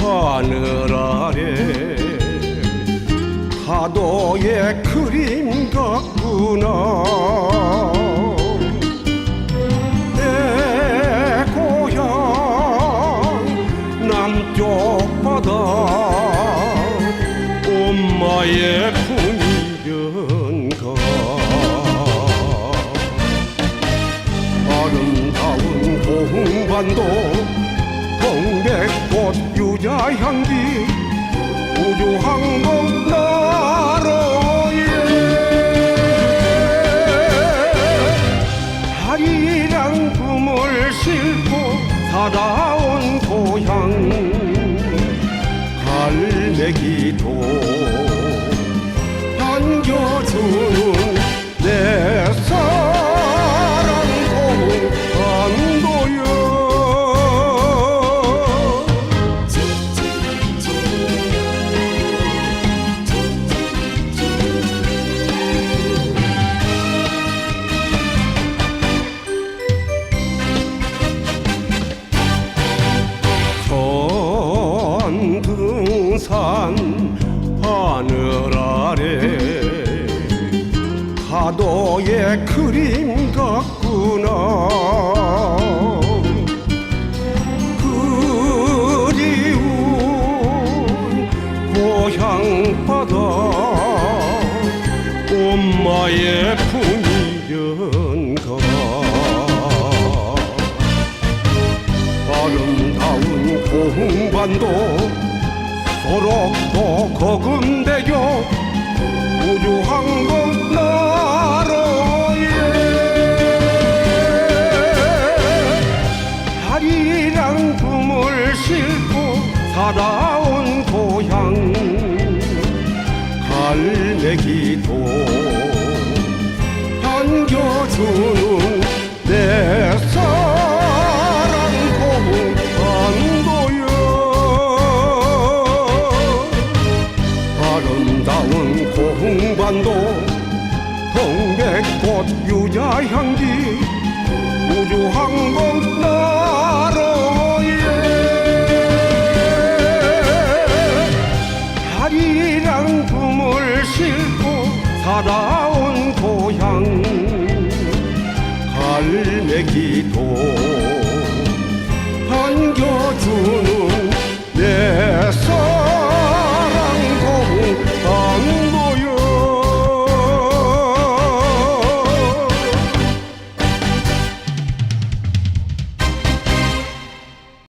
하늘 아래 파도의 그림 같구나. 내 고향 남쪽 바다 엄마의 품이련가 아름다운 공반도 백꽃 유자 향기 우주 항공 나로에 하리랑 꿈을 싣고 살아온 고향 갈매기 도 천등산 하늘 아래 파도의 그림 같구나. 그리운 고향 바다 엄마의 풍년가. 아름다운 고흥반도 소록도 거금대교 우주항공 나로에 하리랑 꿈을 싣고 살아온 고향 갈매기도 안겨주는 동백꽃 유자향기 우주항공 나로에 하리랑 꿈을 싣고 살아온 고향 갈매기도 안겨주는